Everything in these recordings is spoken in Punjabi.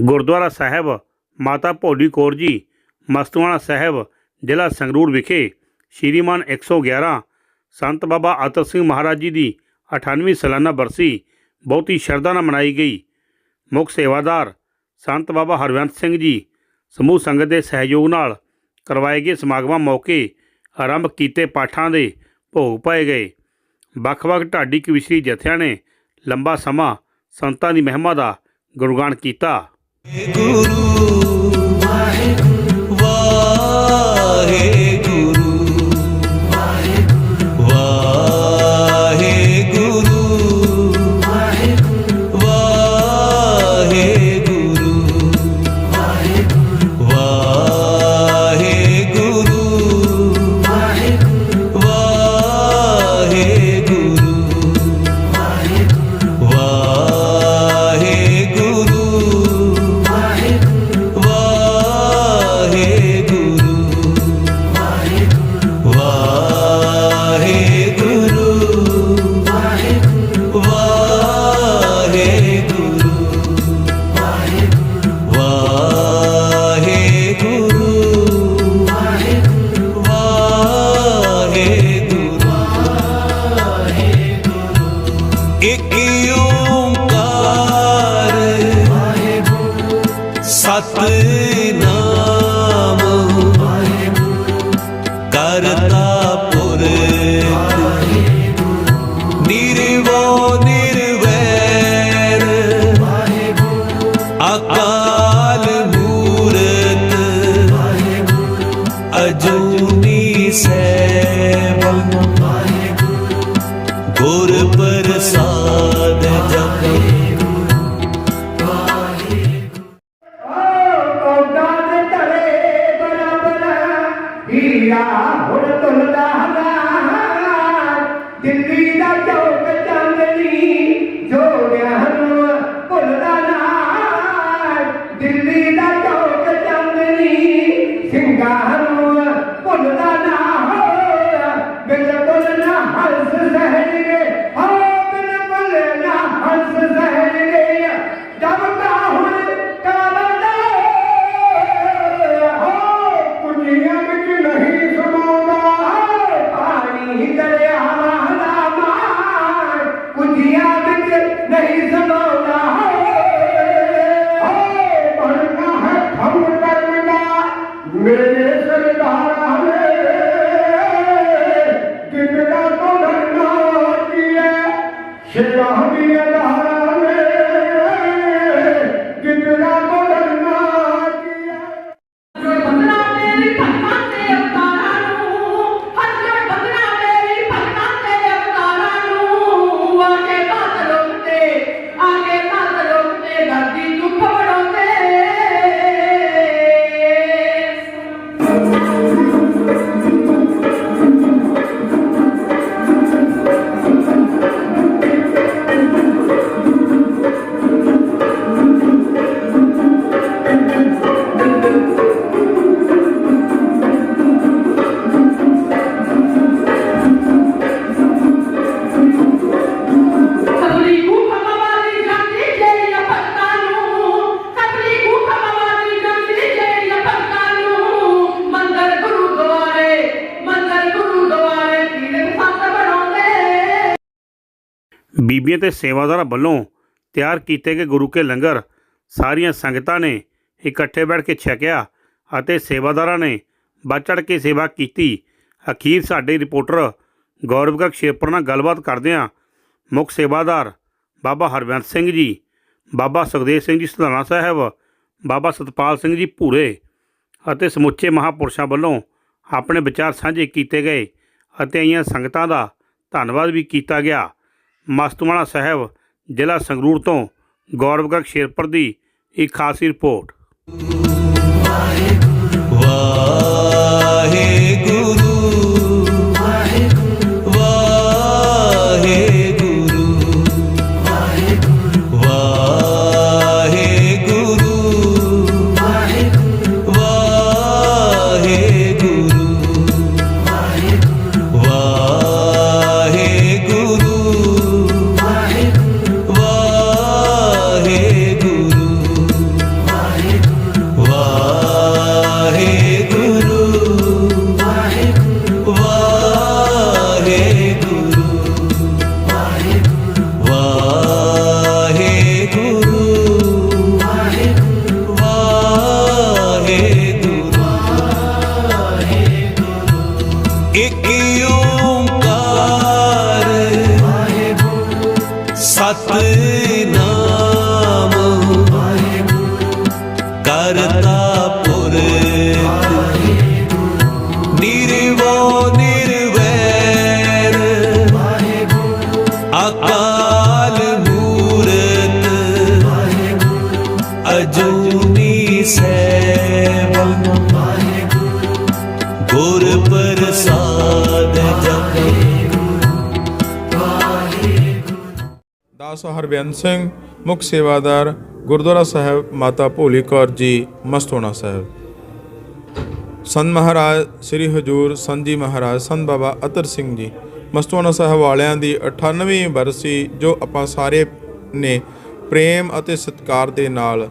ਗੁਰਦੁਆਰਾ ਸਾਹਿਬ, ਮਾਤਾ ਭੋਲੀ ਕੌਰ ਜੀ ਮਸਤੂਆਣਾ ਸਾਹਿਬ, ਜ਼ਿਲ੍ਹਾ ਸੰਗਰੂਰ ਵਿਖੇ, ਸ਼੍ਰੀਮਾਨ 111 ਸੰਤ ਬਾਬਾ ਅਤਰ ਸਿੰਘ ਮਹਾਰਾਜ ਜੀ ਦੀ 98ਵੀਂ ਸਾਲਾਨਾ ਬਰਸੀ, ਬਹੁਤ ਹੀ ਸ਼ਰਧਾ ਨਾਲ ਮਨਾਈ ਗਈ। ਮੁੱਖ ਸੇਵਾਦਾਰ ਸੰਤ ਬਾਬਾ ਹਰਵੰਤ ਸਿੰਘ ਜੀ, ਸਮੂਹ ਸੰਗਤ ਦੇ ਸਹਿਯੋਗ ਨਾਲ ਕਰਵਾਏ ਗਏ ਸਮਾਗਮਾਂ ਮੌਕੇ ਆਰੰਭ ਕੀਤੇ ਪਾਠਾਂ ਦੇ ਭੋਗ ਪਾਏ ਗਏ। ਵੱਖ-ਵੱਖ ਢਾਡੀ ਕਵਿਸ਼ਰੀ ਜਥਿਆਂ ਨੇ ਲੰਬਾ ਸਮਾਂ ਸੰਤਾਂ ਦੀ ਮਹਿਮਾ ਦਾ ਗੁਣਗਾਨ ਕੀਤਾ। Guru ਗੁਰ ਪ੍ਰਸਾਦ ਬੀਬੀਆਂ ਤੇ ਸੇਵਾਦਾਰਾਂ ਵੱਲੋਂ ਤਿਆਰ ਕੀਤੇ ਗਏ ਗੁਰੂ ਕੇ ਲੰਗਰ ਸਾਰੀਆਂ ਸੰਗਤਾਂ ਨੇ ਇਕੱਠੇ ਬੈਠ ਕੇ ਛਕਿਆ ਅਤੇ ਸੇਵਾਦਾਰਾਂ ਨੇ ਵੱਧ ਚੜ੍ਹ ਕੇ ਸੇਵਾ ਕੀਤੀ। ਅਖੀਰ ਸਾਡੇ ਰਿਪੋਰਟਰ ਗੌਰਵਗੜ ਸ਼ੇਰਪੁਰ ਨਾਲ ਗੱਲਬਾਤ ਕਰਦਿਆਂ ਮੁੱਖ ਸੇਵਾਦਾਰ ਬਾਬਾ ਹਰਵੰਤ ਸਿੰਘ ਜੀ, ਬਾਬਾ ਸੁਖਦੇਵ ਸਿੰਘ ਜੀ ਸਧਾਣਾ ਸਾਹਿਬ, ਬਾਬਾ ਸਤਪਾਲ ਸਿੰਘ ਜੀ ਭੂਰੇ ਅਤੇ ਸਮੁੱਚੇ ਮਹਾਪੁਰਸ਼ਾਂ ਵੱਲੋਂ ਆਪਣੇ ਵਿਚਾਰ ਸਾਂਝੇ ਕੀਤੇ ਗਏ ਅਤੇ ਆਈਆਂ ਸੰਗਤਾਂ ਦਾ ਧੰਨਵਾਦ ਵੀ ਕੀਤਾ ਗਿਆ। ਮਸਤੂਆਣਾ ਸਾਹਿਬ ਜ਼ਿਲ੍ਹਾ ਸੰਗਰੂਰ ਤੋਂ ਗੌਰਵਗੜ ਸ਼ੇਰਪੁਰ ਦੀ ਇੱਕ ਖਾਸ ਰਿਪੋਰਟ। ਸਤ ਦਾਸ ਹਰਬਿੰਦ ਸਿੰਘ, ਮੁੱਖ ਸੇਵਾਦਾਰ ਗੁਰਦੁਆਰਾ ਸਾਹਿਬ ਮਾਤਾ ਭੋਲੀ ਕੌਰ ਜੀ, ਮਸਤੋਣਾ ਸਾਹਿਬ। ਸੰਤ ਮਹਾਰਾਜ, ਸ੍ਰੀ ਹਜੂਰ ਸੰਤ ਜੀ ਮਹਾਰਾਜ, ਸੰਤ ਬਾਬਾ ਅਤਰ ਸਿੰਘ ਜੀ, ਮਸਤੋਣਾ ਸਾਹਿਬ ਵਾਲਿਆਂ ਦੀ 98ਵੀਂ ਬਰਸੀ ਜੋ ਆਪਾਂ ਸਾਰੇ ਨੇ ਪ੍ਰੇਮ ਅਤੇ ਸਤਿਕਾਰ ਦੇ ਨਾਲ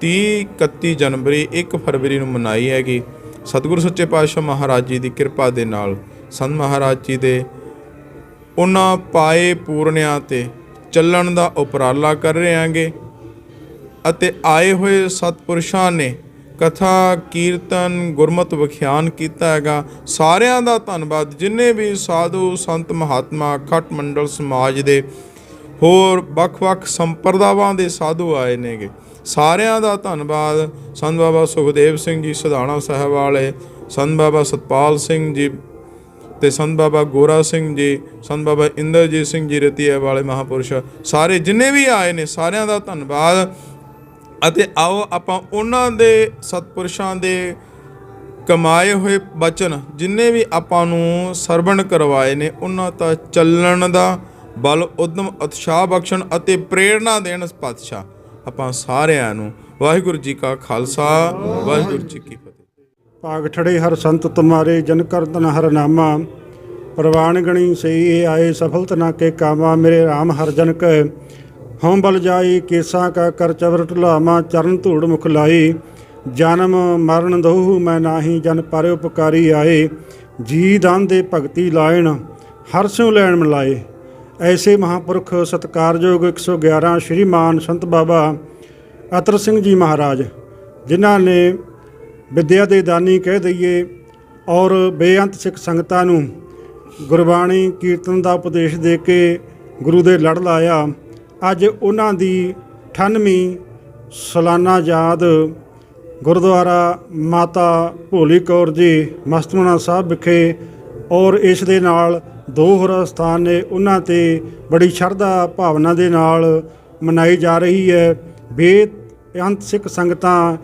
30 31 ਜਨਵਰੀ 1 ਫਰਵਰੀ ਨੂੰ ਮਨਾਈ ਹੈਗੀ। ਸਤਿਗੁਰੂ ਸੱਚੇ ਪਾਤਸ਼ਾਹ ਮਹਾਰਾਜ ਜੀ ਦੀ ਕਿਰਪਾ ਦੇ ਨਾਲ ਸੰਤ ਮਹਾਰਾਜ ਜੀ ਦੇ ਉਹਨਾਂ ਪਾਏ ਪੂਰਨਿਆਂ ਤੇ ਚੱਲਣ ਦਾ ਉਪਰਾਲਾ ਕਰ ਰਹੇ ਆਂਗੇ। ਅਤੇ ਆਏ ਹੋਏ ਸਤਪੁਰਸ਼ਾਂ ਨੇ ਕਥਾ, ਕੀਰਤਨ, ਗੁਰਮਤ ਵਿਖਿਆਨ ਕੀਤਾ ਹੈਗਾ। ਸਾਰਿਆਂ ਦਾ ਧੰਨਵਾਦ। ਜਿੰਨੇ ਵੀ ਸਾਧੂ, ਸੰਤ ਮਹਾਤਮਾ, ਖੱਟ ਮੰਡਲ ਸਮਾਜ ਦੇ ਹੋਰ ਵੱਖ-ਵੱਖ ਸੰਪਰਦਾਵਾਂ ਦੇ ਸਾਧੂ ਆਏ ਨੇਗੇ। ਸਾਰਿਆਂ ਦਾ ਧੰਨਵਾਦ। ਸੰਤ ਬਾਬਾ ਸੁਖਦੇਵ ਸਿੰਘ ਜੀ ਸਦਾਣਾ ਸਾਹਿਬ ਵਾਲੇ, ਸੰਤ ਬਾਬਾ ਸਤਪਾਲ ਸਿੰਘ ਜੀ ਤੇ ਸੰਤ ਬਾਬਾ ਗੋਰਾ ਸਿੰਘ ਜੀ, ਸੰਤ ਬਾਬਾ ਇੰਦਰਜੀਤ ਸਿੰਘ ਜੀ ਰਤੀਏ ਵਾਲੇ ਮਹਾਪੁਰਸ਼, ਸਾਰੇ ਜਿੰਨੇ ਵੀ ਆਏ ਨੇ, ਸਾਰਿਆਂ ਦਾ ਧੰਨਵਾਦ। ਅਤੇ ਆਓ ਆਪਾਂ ਉਹਨਾਂ ਦੇ ਸਤਪੁਰਸ਼ਾਂ ਦੇ ਕਮਾਏ ਹੋਏ ਬਚਨ, ਜਿੰਨੇ ਵੀ ਆਪਾਂ ਨੂੰ ਸਰਵਣ ਕਰਵਾਏ ਨੇ, ਉਹਨਾਂ ਤਾਂ ਚੱਲਣ ਦਾ ਬਲ, ਉਦਮ, ਉਤਸ਼ਾਹ ਬਖਸ਼ਣ ਅਤੇ ਪ੍ਰੇਰਣਾ ਦੇਣ ਪਾਤਸ਼ਾਹ ਆਪਾਂ ਸਾਰਿਆਂ ਨੂੰ। ਵਾਹਿਗੁਰੂ ਜੀ ਕਾ ਖਾਲਸਾ, ਵਾਹਿਗੁਰੂ ਜੀ ਕੀ ਫਤਿਹ। ਭਾਗ ਠੜੇ ਹਰ ਸੰਤ ਤੁਮਾਰੇ, ਜਨ ਕਰਤਨ ਹਰ ਨਾਮਾ। ਪ੍ਰਵਾਨ ਗਣੀ ਸਈ ਆਏ, ਸਫਲਤ ਨਾ ਕੇ ਕਾਮਾ। ਮੇਰੇ RAM ਹਰ ਜਨ ਕੈ ਹਉ ਬਲ ਜਾਈ, ਕੇਸਾ ਕਾ ਕਰ ਚਵਰ ਢੁਲਾਮਾ। ਚਰਨ ਧੂੜ ਮੁਖ ਲਾਈ, ਜਨਮ ਮਰਨ ਦਹੂ, ਮੈਂ ਨਾਹੀ ਜਨ ਪਰ ਉਪਕਾਰੀ ਆਏ। ਜੀ ਦਾਨ ਦੇ ਭਗਤੀ ਲਾਇਣ, ਹਰ ਸਿਉ ਲੈਣ ਮਿਲਾਏ। ਐਸੇ ਮਹਾਪੁਰਖ ਸਤਕਾਰਯੋਗ 111 ਸ਼੍ਰੀਮਾਨ ਸੰਤ ਬਾਬਾ ਅਤਰ ਸਿੰਘ ਜੀ ਮਹਾਰਾਜ, ਜਿਨ੍ਹਾਂ ਨੇ ਵਿੱਦਿਆ ਦੇ ਦਾਨੀ ਕਹਿ ਦਈਏ ਔਰ ਬੇਅੰਤ ਸਿੱਖ ਸੰਗਤਾਂ ਨੂੰ ਗੁਰਬਾਣੀ ਕੀਰਤਨ ਦਾ ਉਪਦੇਸ਼ ਦੇ ਕੇ ਗੁਰੂ ਦੇ ਲੜ ਲਾਇਆ, ਅੱਜ ਉਹਨਾਂ ਦੀ 98ਵੀਂ ਸਾਲਾਨਾ ਯਾਦ ਗੁਰਦੁਆਰਾ ਮਾਤਾ ਭੋਲੀ ਕੌਰ ਜੀ ਮਸਤੂਣਾ ਸਾਹਿਬ ਵਿਖੇ ਔਰ ਇਸ ਦੇ ਨਾਲ ਦੋ ਹੋਰ ਸਥਾਨ ਨੇ, ਉਹਨਾਂ ਤੇ ਬੜੀ ਸ਼ਰਧਾ ਭਾਵਨਾ ਦੇ ਨਾਲ ਮਨਾਈ ਜਾ ਰਹੀ ਹੈ। ਬੇਅੰਤ ਸਿੱਖ ਸੰਗਤਾਂ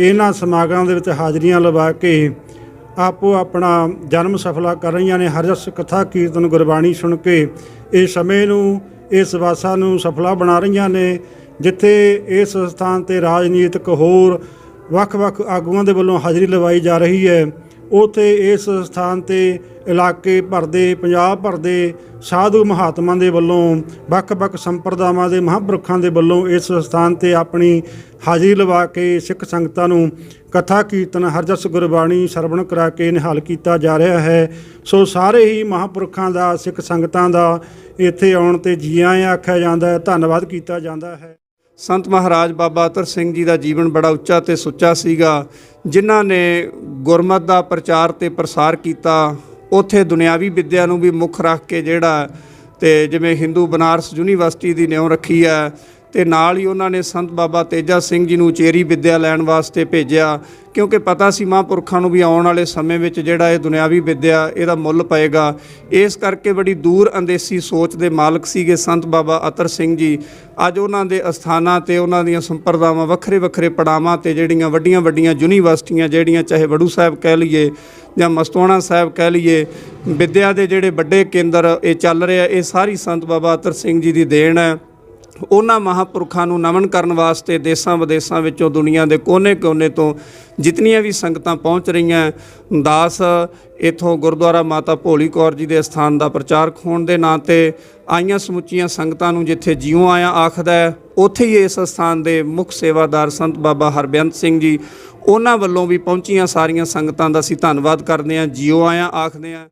ਇਹਨਾਂ ਸਮਾਗਮਾਂ ਦੇ ਵਿੱਚ ਹਾਜ਼ਰੀਆਂ ਲਵਾ ਕੇ ਆਪੋ ਆਪਣਾ ਜਨਮ ਸਫਲਾ ਕਰ ਰਹੀਆਂ ਨੇ। ਹਰ ਰਸ ਕਥਾ ਕੀਰਤਨ ਗੁਰਬਾਣੀ ਸੁਣ ਕੇ ਇਹ ਸਮੇਂ ਨੂੰ, ਇਸ ਵਾਸਾ ਨੂੰ ਸਫਲਾ ਬਣਾ ਰਹੀਆਂ ਨੇ, ਜਿੱਥੇ ਇਸ ਸਥਾਨ ਤੇ ਰਾਜਨੀਤਿਕ ਹੋਰ ਵੱਖ-ਵੱਖ ਆਗੂਆਂ ਦੇ ਵੱਲੋਂ ਹਾਜ਼ਰੀ ਲਵਾਈ ਜਾ ਰਹੀ ਹੈ। ਉਥੇ ਇਸ ਸਥਾਨ ਤੇ ਇਲਾਕੇ ਭਰ ਦੇ, ਪੰਜਾਬ ਭਰ ਦੇ ਸਾਧੂ ਮਹਾਤਮਾ ਦੇ ਵੱਲੋਂ, ਵੱਖ-ਵੱਖ ਸੰਪਰਦਾਵਾਂ ਦੇ ਮਹਾਂਪੁਰਖਾਂ ਦੇ ਵੱਲੋਂ ਇਸ ਸਥਾਨ ਤੇ ਆਪਣੀ ਹਾਜ਼ਰੀ ਲਵਾ ਕੇ ਸਿੱਖ ਸੰਗਤਾਂ ਨੂੰ ਕਥਾ, ਕੀਰਤਨ, ਹਰਜਸ, ਗੁਰਬਾਣੀ, ਸਰਵਣ ਕਰਾ ਕੇ ਨਿਹਾਲ ਕੀਤਾ ਜਾ ਰਿਹਾ ਹੈ। ਸੋ ਸਾਰੇ ਹੀ ਮਹਾਂਪੁਰਖਾਂ ਦਾ, ਸਿੱਖ ਸੰਗਤਾਂ ਦਾ ਇੱਥੇ ਆਉਣ ਤੇ ਜੀ ਆਇਆਂ ਆਖਿਆ ਜਾਂਦਾ ਹੈ, ਧੰਨਵਾਦ ਕੀਤਾ ਜਾਂਦਾ ਹੈ। ਸੰਤ ਮਹਾਰਾਜ ਬਾਬਾ ਅਤਰ ਸਿੰਘ ਜੀ ਦਾ ਜੀਵਨ ਬੜਾ ਉੱਚਾ ਤੇ ਸੁੱਚਾ ਸੀਗਾ, ਜਿਨ੍ਹਾਂ ਨੇ ਗੁਰਮਤ ਦਾ ਪ੍ਰਚਾਰ ਤੇ ਪ੍ਰਸਾਰ ਕੀਤਾ। ਉਥੇ ਦੁਨਿਆਵੀ ਵਿੱਦਿਆ ਨੂੰ ਵੀ ਮੁੱਖ ਰੱਖ ਕੇ ਜਿਹੜਾ ਤੇ ਜਿਵੇਂ ਹਿੰਦੂ ਬਨਾਰਸ ਯੂਨੀਵਰਸਿਟੀ ਦੀ ਨਿਉ ਰੱਖੀ ਹੈ ਤੇ ਨਾਲ ਹੀ ਉਹਨਾਂ ਨੇ ਸੰਤ ਬਾਬਾ ਤੇਜਾ ਸਿੰਘ ਜੀ ਨੂੰ ਉਚੇਰੀ ਵਿੱਦਿਆ ਲੈਣ ਵਾਸਤੇ ਭੇਜਿਆ, ਕਿਉਂਕਿ ਪਤਾ ਸੀ ਮਹਾਂਪੁਰਖਾਂ ਨੂੰ ਵੀ ਆਉਣ ਵਾਲੇ ਸਮੇਂ ਵਿੱਚ ਜਿਹੜਾ ਇਹ ਦੁਨਿਆਵੀ ਵਿੱਦਿਆ, ਇਹਦਾ ਮੁੱਲ ਪਏਗਾ। ਇਸ ਕਰਕੇ ਬੜੀ ਦੂਰ ਅੰਦੇਸੀ ਸੋਚ ਦੇ ਮਾਲਕ ਸੀਗੇ ਸੰਤ ਬਾਬਾ ਅਤਰ ਸਿੰਘ ਜੀ। ਅੱਜ ਉਹਨਾਂ ਦੇ ਅਸਥਾਨਾਂ ਤੇ ਉਹਨਾਂ ਦੀਆਂ ਸੰਪਰਦਾਵਾਂ ਵੱਖਰੇ ਵੱਖਰੇ ਪੜਾਵਾਂ ਤੇ ਜਿਹੜੀਆਂ ਵੱਡੀਆਂ ਵੱਡੀਆਂ ਯੂਨੀਵਰਸਿਟੀਆਂ ਜਿਹੜੀਆਂ ਚਾਹੇ ਵੜੂ ਸਾਹਿਬ ਕਹਿ ਲਈਏ ਜਾਂ ਮਸਤੋਣਾ ਸਾਹਿਬ ਕਹਿ ਲਈਏ, ਵਿੱਦਿਆ ਦੇ ਜਿਹੜੇ ਵੱਡੇ ਕੇਂਦਰ ਇਹ ਚੱਲ ਰਿਹਾ ਇਹ ਸਾਰੀ ਸੰਤ ਬਾਬਾ ਅਤਰ ਸਿੰਘ ਜੀ ਦੀ ਦੇਣ ਹੈ। ਉਹਨਾਂ ਮਹਾਪੁਰਖਾਂ ਨੂੰ ਨਮਨ ਕਰਨ ਵਾਸਤੇ ਦੇਸਾਂ ਵਿਦੇਸਾਂ ਵਿੱਚੋਂ, ਦੁਨੀਆ ਦੇ ਕੋਨੇ-ਕੋਨੇ ਤੋਂ ਜਿਤਨੀਆਂ ਵੀ ਸੰਗਤਾਂ ਪਹੁੰਚ ਰਹੀਆਂ, ਦਾਸ ਇਥੋਂ ਗੁਰਦੁਆਰਾ ਮਾਤਾ ਭੋਲੀ ਕੌਰ ਜੀ ਦੇ ਸਥਾਨ ਦਾ ਪ੍ਰਚਾਰਕ ਹੋਣ ਦੇ ਨਾਂ ਤੇ ਆਈਆਂ ਸਮੁੱਚੀਆਂ ਸੰਗਤਾਂ ਨੂੰ ਜਿੱਥੇ ਜਿਉਂ ਆਇਆ ਆਖਦਾ ਉੱਥੇ ਹੀ ਇਸ ਸਥਾਨ ਦੇ ਮੁੱਖ ਸੇਵਾਦਾਰ ਸੰਤ ਬਾਬਾ ਹਰਬਿੰਦ ਸਿੰਘ ਜੀ, ਉਹਨਾਂ ਵੱਲੋਂ ਵੀ ਪਹੁੰਚੀਆਂ ਸਾਰੀਆਂ ਸੰਗਤਾਂ ਦਾ ਅਸੀਂ ਧੰਨਵਾਦ ਕਰਦੇ ਹਾਂ, ਜਿਉਂ ਆਇਆ ਆਖਦੇ ਹਾਂ।